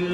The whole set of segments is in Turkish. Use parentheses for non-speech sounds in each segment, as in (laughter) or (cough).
Az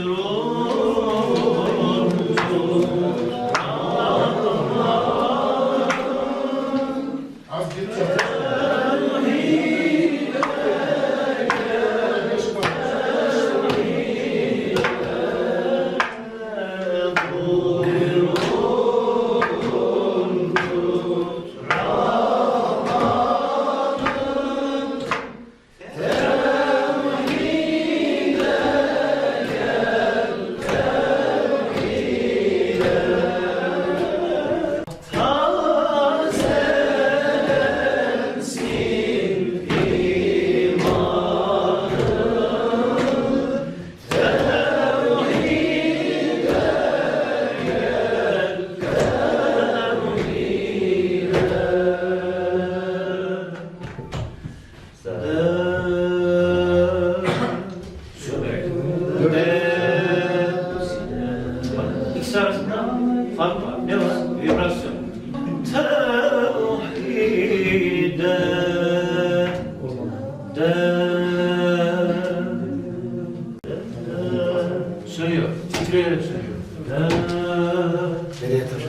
директор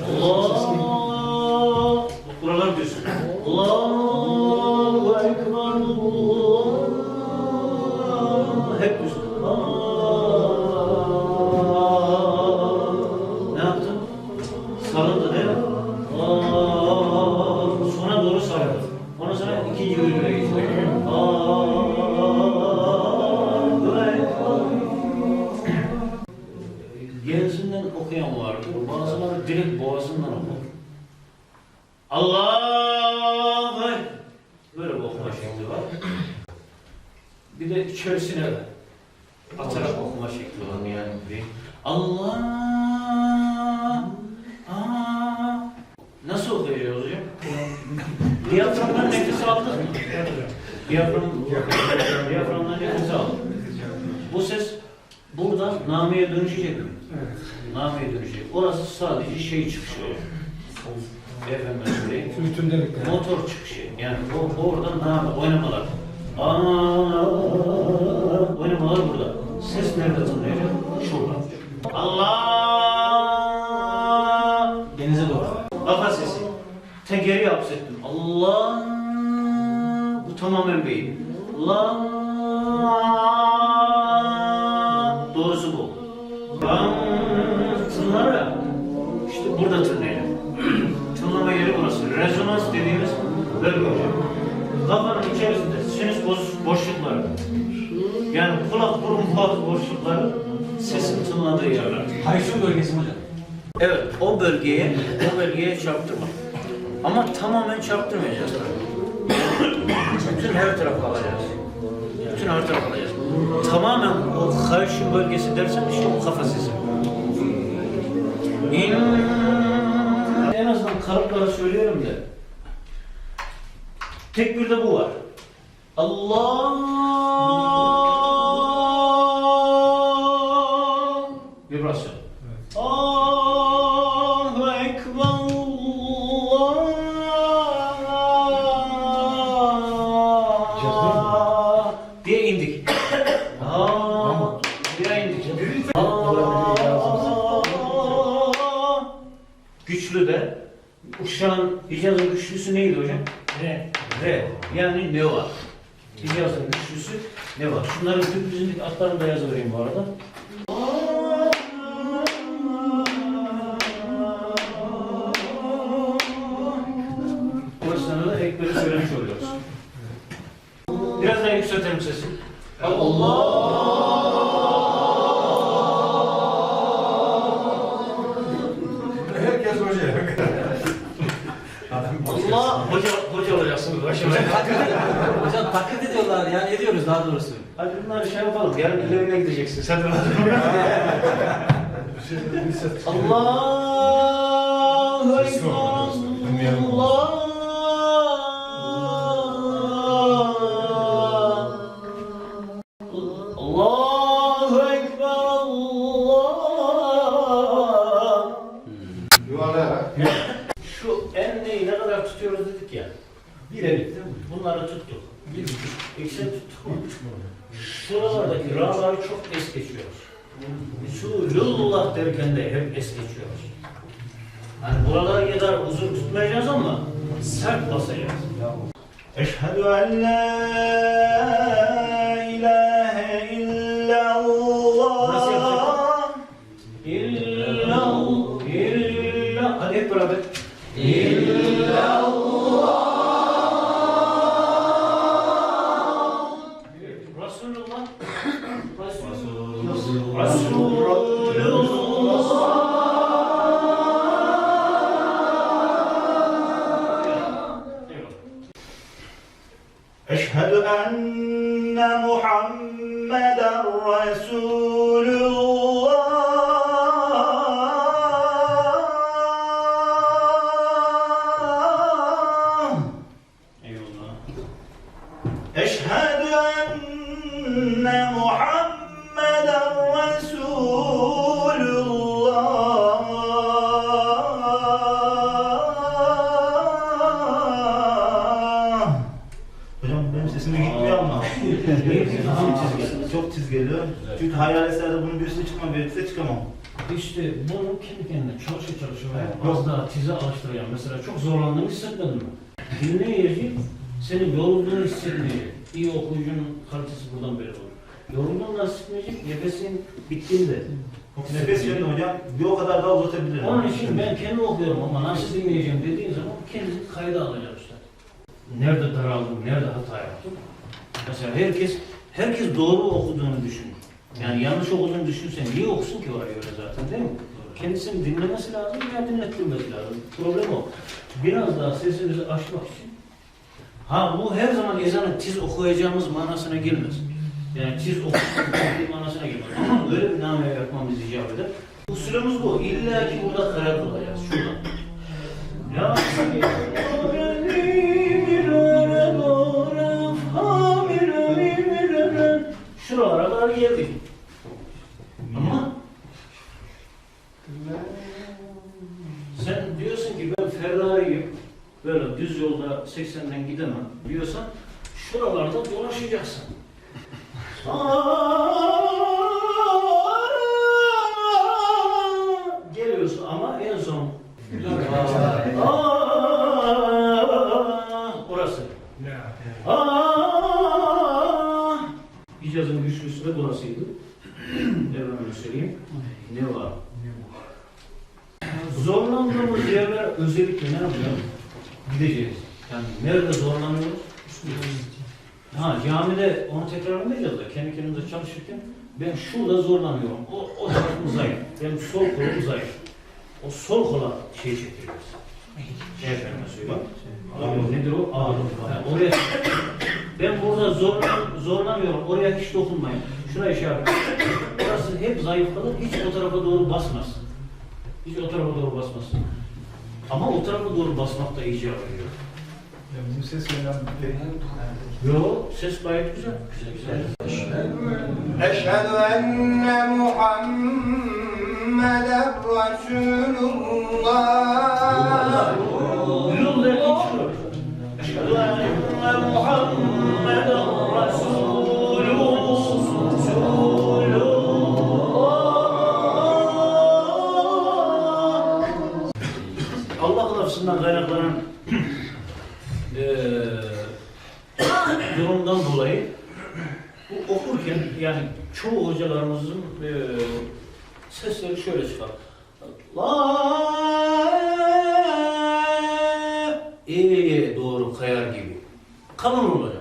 Gerisinden okuyan vardı. Bazıları direkt boğazından okur. Ekber. Böyle bir okuma şekli var. Bir de içerisine atarak okuma şekli var yani. Bir Allah Aa. Nasıl okuyacağız hocam? Diyaframdan nefes aldık mı? Diyafram, diyaframdan nefes aldık. Bu ses buradan nameye dönüşecek mi? Nameye dönüşecek. Orası sadece şey çıkışı. Efendim söyleyeyim. Motor çıkışı. Yani o, oradan name, oynamalar. Aa, oynamalar burada. Ses nerede tınlayacak? Şurada. Allah! Denize doğru. Kafa sesi. Te geri hapsettim. Allah! Bu tamamen beyin. Allah! Burada tınlayacak. Tınlama yeri burası. Rezonans dediğimiz bölge hocam. Kafanın içerisinde sinüs boş, boşlukları. Yani kulak, burun, boğaz boşlukları sesin tınladığı yerler. Hayşun bölgesi hocam? Evet, o bölgeye, o bölgeye çarptırma. Ama tamamen çarptırmayacağız. Bütün her taraf alacağız. Bütün her taraf alacağız. Tamamen o karşı bölgesi dersen işte o kafa sesi. İn... Kalıplara söylüyorum da. Tek bir de bu var. Allah Re. Yani ne var? Hicaz'ın güçlüsü ne var? Şunların küpüzün atlarını da yazıvereyim bu arada. Allah hoca, hoca olacaksınız başımıza. Hocam taklit ediyorlar yani ediyoruz daha doğrusu. Hadi bunları şey yapalım. Yarın ilerine gideceksin. Sen de Allahu Ekber. Allah. Çok es geçiyoruz. Resulullah derken de hep es geçiyoruz. Hani buralara kadar uzun tutmayacağız ama sert basacağız. Eşhedü en la Eşhedü enne Muhammeden Resulullah. Çizgi, çok çizgi geliyor. Çünkü hayaletlerde bunun bir üstüne çıkmam, bir üstüne çıkamam. İşte bunu kendi kendine çalışa çalışa ve az daha tize alıştırayan mesela çok zorlandığını hissetmedin mi? Dinleyici senin yorulduğunu hissetmeyecek. İyi okuyucunun kalitesi buradan belli olur. Yorulduğunu da hissetmeyecek, nefesin bittiğinde. Nefes yönünde hocam bir o kadar daha uzatabilirim. Onun için ben kendi okuyorum ama nasıl dinleyeceğim dediğin zaman kendini kayda alacağım işte. Nerede daraldım, nerede hata yaptım. Mesela herkes herkes doğru okuduğunu düşünür. Yani yanlış okuduğunu düşünsen niye okusun ki oraya göre zaten değil mi? Kendisini dinlemesi lazım veya dinlettirmesi lazım. Problem o. Biraz daha sesimizi açmak için. Ha bu her zaman ezanı tiz okuyacağımız manasına gelmez. Yani tiz okuyacağımız (laughs) manasına gelmez. Ama öyle bir nameye yapmamız icap eder. Usulümüz bu. İlla ki burada karar kılacağız. Şuradan. Ya kadar geldik. Ama sen diyorsun ki ben Ferrari'yim, böyle düz yolda 80'den gidemem diyorsan şuralarda dolaşacaksın. Geliyorsun ama en son Aa, orası. Aa, İcazın güçlüsü de burasıydı. Efendim söyleyeyim. Ne var? Zorlandığımız yerler özellikle ne yapacağız? Gideceğiz. Yani nerede zorlanıyoruz? Ha camide onu tekrarlamayacağız da kendi kendimize çalışırken ben şurada zorlanıyorum. O, o tarafım zayıf. Benim sol kolum zayıf. O sol kola şey çekiyoruz. Efendim söyleyeyim. Abi nedir o? Ağırlık. Ha, oraya ben burada zorlan, zorlanıyorum. Oraya hiç dokunmayın. Şuna işaret. Burası hep zayıf kalır. Hiç o tarafa doğru basmaz. Hiç o tarafa doğru basmasın. Ama o tarafa doğru basmak da iyice arıyor. Ya bizim ses önemli şey. değil. Yo, ses gayet güzel. Güzel güzel. Eşhedü enne Muhammeden Resulullah. Resulullah. Eşhedü enne Muhammeden şöyle çıkar. La e'ye doğru kayar gibi. Kalın olacak.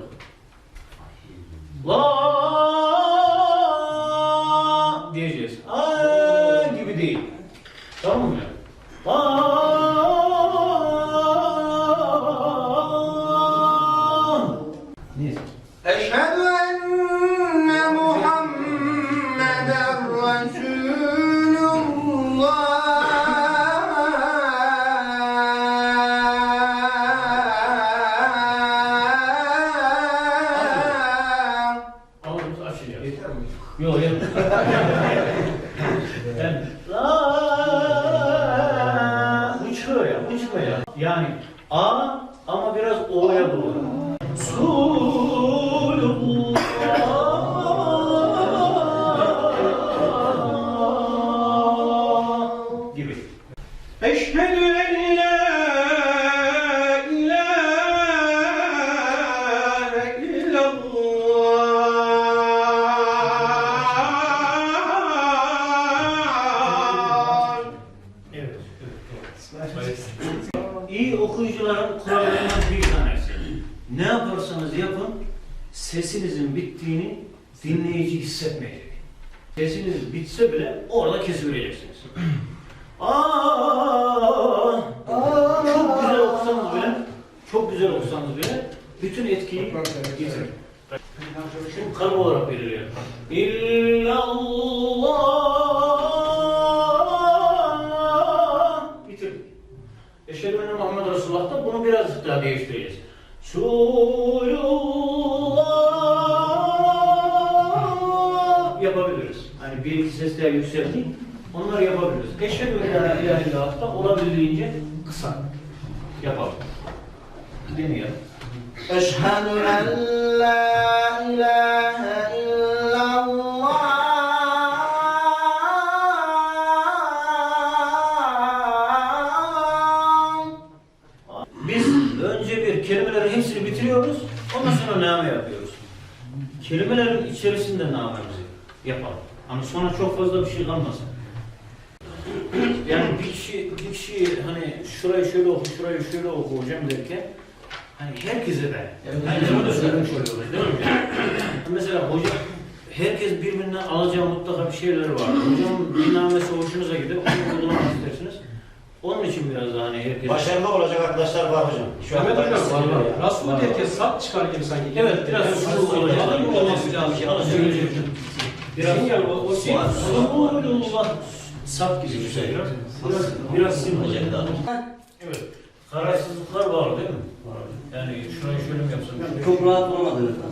Ne yaparsanız yapın, sesinizin bittiğini dinleyici hissetmeyecek. Sesiniz bitse bile orada kesivereceksiniz. Aa, çok güzel okusanız bile, çok güzel okusanız bile bütün etkiyi yitirir. Şimdi kalıp olarak veriliyor. İllallah bitirdik. Eşhedü enne Muhammed Resulullah'ta bunu birazcık daha değiştireceğiz yapabiliriz. Hani bir iki ses daha yükselteyim. Onları yapabiliriz. Eşhedü en la ilahe olabildiğince kısa yapalım. Deneyelim. Eşhedü en la ilahe bitiriyoruz. Ondan sonra name yapıyoruz. Kelimelerin içerisinde namemizi yapalım. Hani sonra çok fazla bir şey kalmasın. Yani bir kişi, bir kişi hani şurayı şöyle oku, şurayı şöyle oku hocam derken hani herkese de aynı bunu da söylemiş oluyoruz değil mi? Mesela hocam herkes birbirinden alacağı mutlaka bir şeyler var. Hocam bir namesi hoşunuza gider, onu uygulamak. Onun için biraz daha hani herkes... Başarılı olacak arkadaşlar var hocam. Şu anda hocam var var. var. Rasul derken sap çıkar gibi sanki. Evet, biraz Yani sulu olacak. Adam mı olması lazım? Biraz Sinyal o, o şey. Sulullah sap gibi bir şey. Biraz, biraz sim olacak. Evet. Kararsızlıklar var değil mi? Yani şurayı şöyle mi yapsam? Çok rahat olmadığınızdan.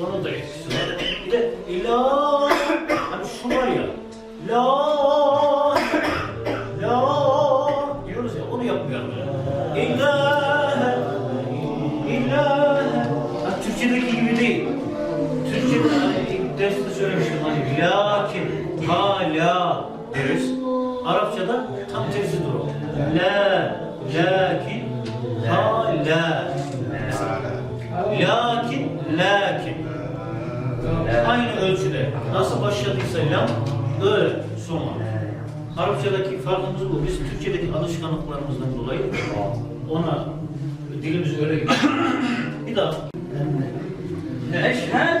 Onun da etkisi var. Bir de ilah, hani şu var ya, la, Türkçedeki gibi değil. Türkçede hani ilk derste söylemiştim hani lakin, ha, la deriz. Arapçada tam tersidir o. La, lakin, ha, la. Lakin, lakin. Aynı ölçüde. Nasıl başladıysa lam, öyle son var. Arapçadaki farkımız bu. Biz Türkçedeki alışkanlıklarımızdan dolayı ona dilimiz öyle gidiyor. Bir daha. Eşhedü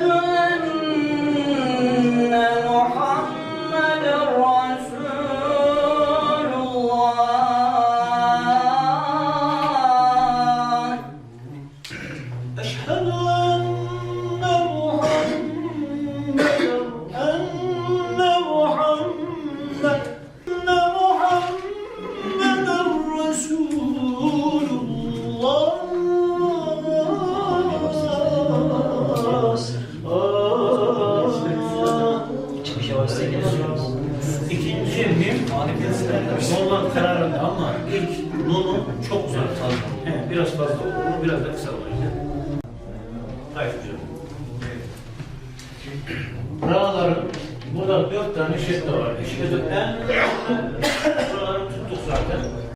burada